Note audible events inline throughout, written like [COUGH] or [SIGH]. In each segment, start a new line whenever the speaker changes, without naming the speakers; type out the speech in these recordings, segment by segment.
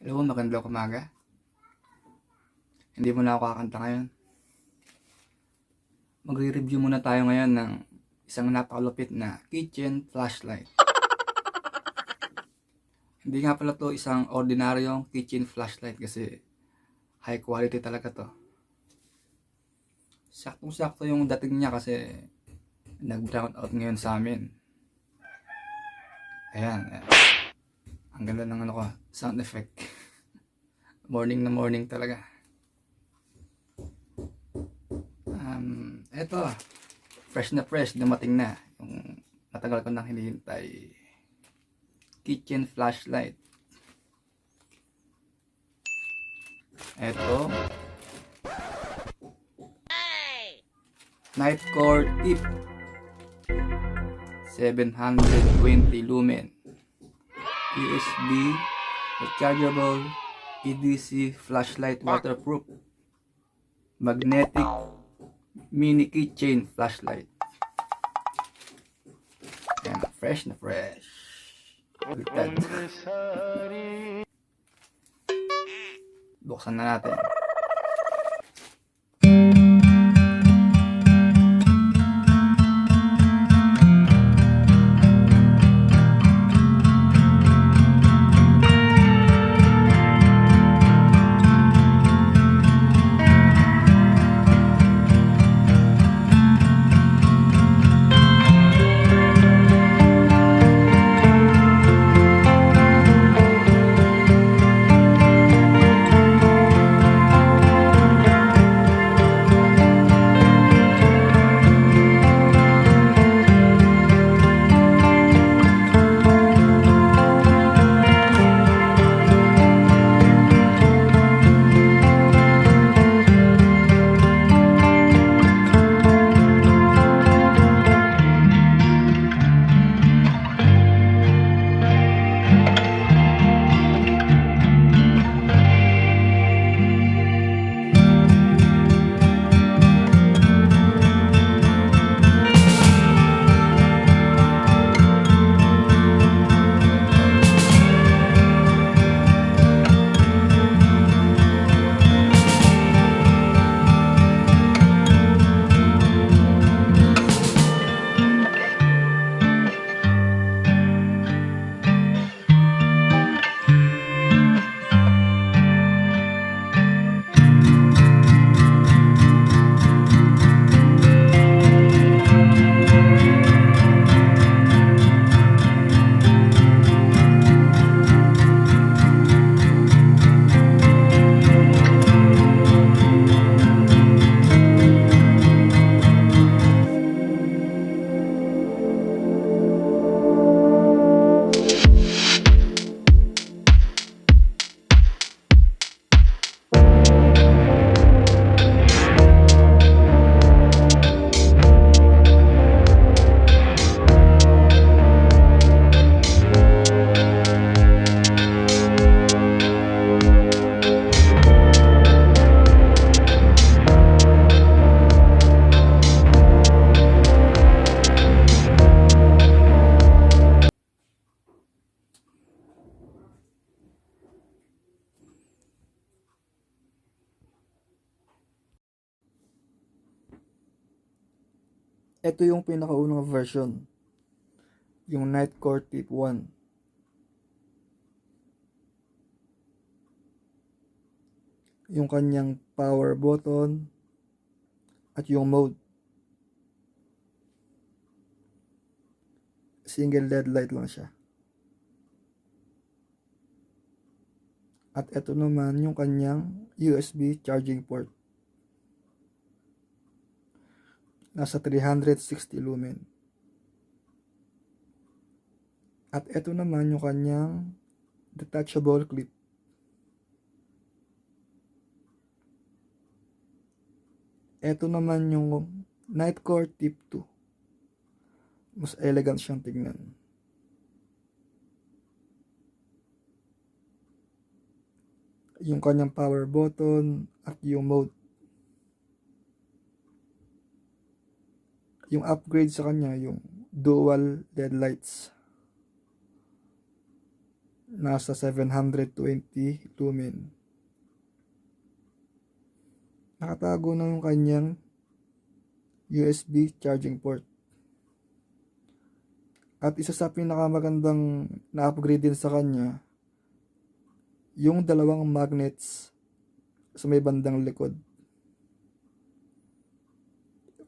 Hello, magandang umaga. Hindi mo na ako kakanta ngayon. Magre-review muna tayo ngayon ng isang napakalupit na kitchen flashlight. [LAUGHS] Hindi nga pala to isang ordinaryong kitchen flashlight kasi high quality talaga to. Saktong-sakto yung dating niya kasi nag-brown out ngayon sa amin. Ayan, ayan. Ang ganda ng ano ko, sound effect. [LAUGHS] morning na morning talaga. Um, eto, fresh na fresh, dumating na. Yung matagal ko nang hinihintay. Kitchen flashlight. Eto. Nightcore tip. 720 lumen. USB, rechargeable, EDC flashlight waterproof, magnetic mini keychain flashlight. Ayan, fresh na fresh. Buksan na natin. Ito yung pinakaunang version. Yung Nightcore Tip 1. Yung kanyang power button at yung mode. Single LED light lang siya. At ito naman yung kanyang USB charging port. Nasa 360 lumen. At ito naman yung kanyang detachable clip. Ito naman yung Nightcore Tip 2. Mas elegant siyang tignan. Yung kanyang power button at yung mode yung upgrade sa kanya yung dual LED lights
nasa 720 lumen. Nakatago na yung kanyang USB charging port. At isa sa pinakamagandang na-upgrade din sa kanya, yung dalawang magnets sa may bandang likod.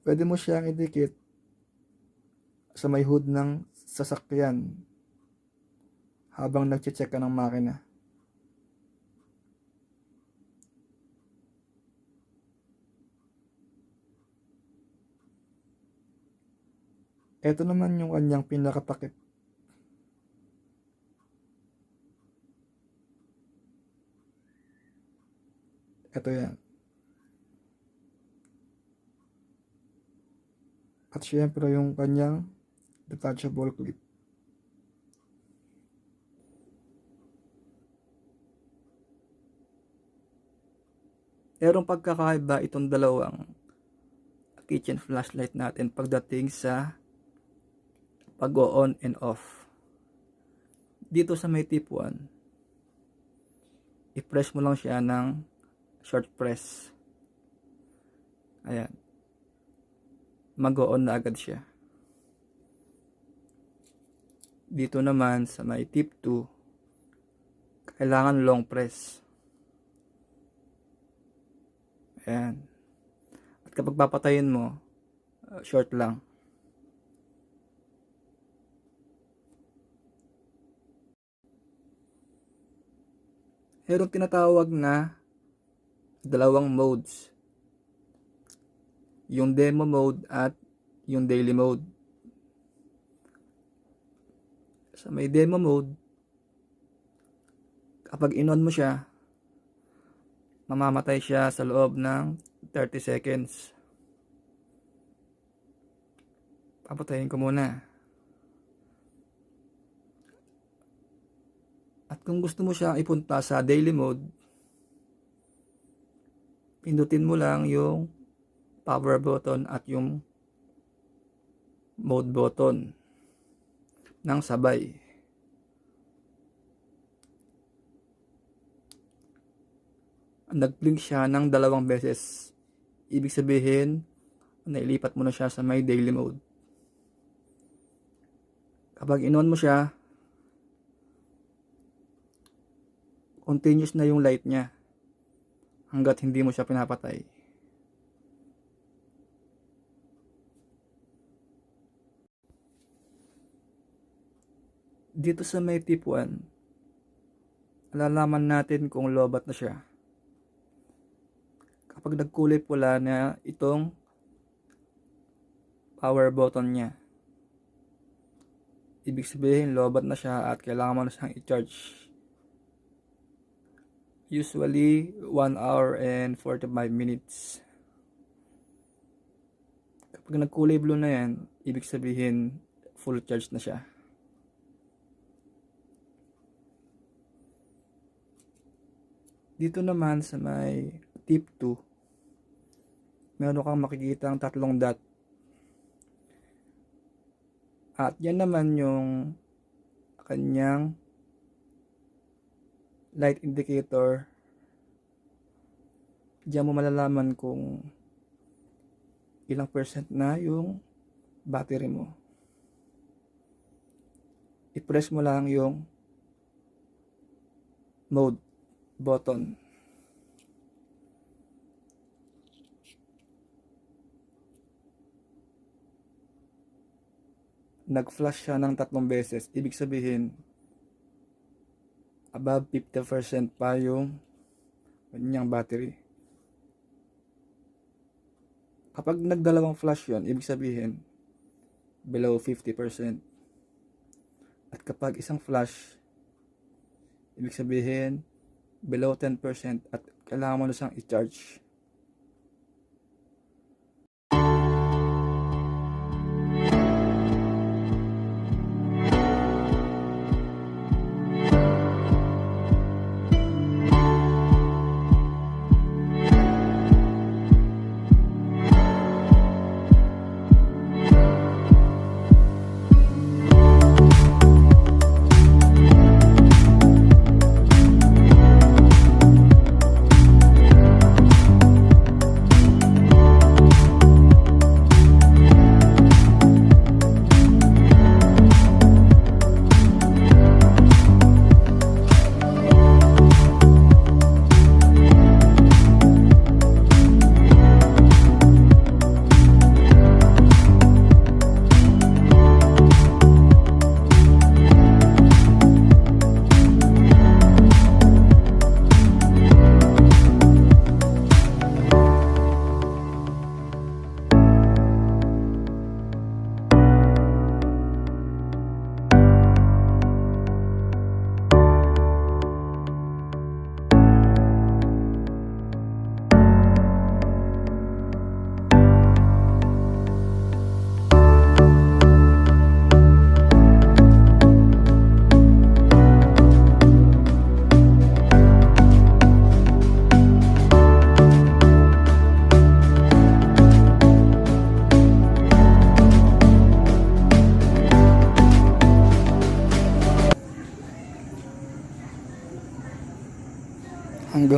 Pwede mo siyang idikit sa may hood ng sasakyan habang nagche-check ka ng makina. Ito naman yung kanyang pinakatakip. Ito yan. At syempre yung kanyang detachable clip.
Merong pagkakaiba itong dalawang kitchen flashlight natin pagdating sa pag-on and off. Dito sa may tip 1, i-press mo lang siya ng short press. Ayan. Mag-on na agad siya. Dito naman sa may tip 2, kailangan long press. Ayan. At kapag papatayin mo, uh, short lang. Merong tinatawag na dalawang modes. Yung demo mode at yung daily mode. Sa may demo mode, kapag inon mo siya, mamamatay siya sa loob ng 30 seconds. Papatayin ko muna. At kung gusto mo siya ipunta sa daily mode, pindutin mo lang yung power button at yung mode button ng sabay. nag-blink siya ng dalawang beses. Ibig sabihin, nailipat mo na siya sa may daily mode. Kapag inon mo siya, continuous na yung light niya hanggat hindi mo siya pinapatay. Dito sa may tip 1, alalaman natin kung lobat na siya kapag nagkulay pula na itong power button niya. Ibig sabihin, lobat na siya at kailangan mo na siyang i-charge. Usually, 1 hour and 45 minutes. Kapag nagkulay blue na yan, ibig sabihin, full charge na siya. Dito naman sa may tip 2, meron kang makikita ang tatlong dot. At yan naman yung kanyang light indicator. Diyan mo malalaman kung ilang percent na yung battery mo. I-press mo lang yung mode button. Nag-flash siya ng tatlong beses. Ibig sabihin, above 50% pa yung kanyang battery. Kapag nagdalawang flash yon, ibig sabihin, below 50%. At kapag isang flash, ibig sabihin, below 10% at kailangan mo na siyang i-charge.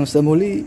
semuli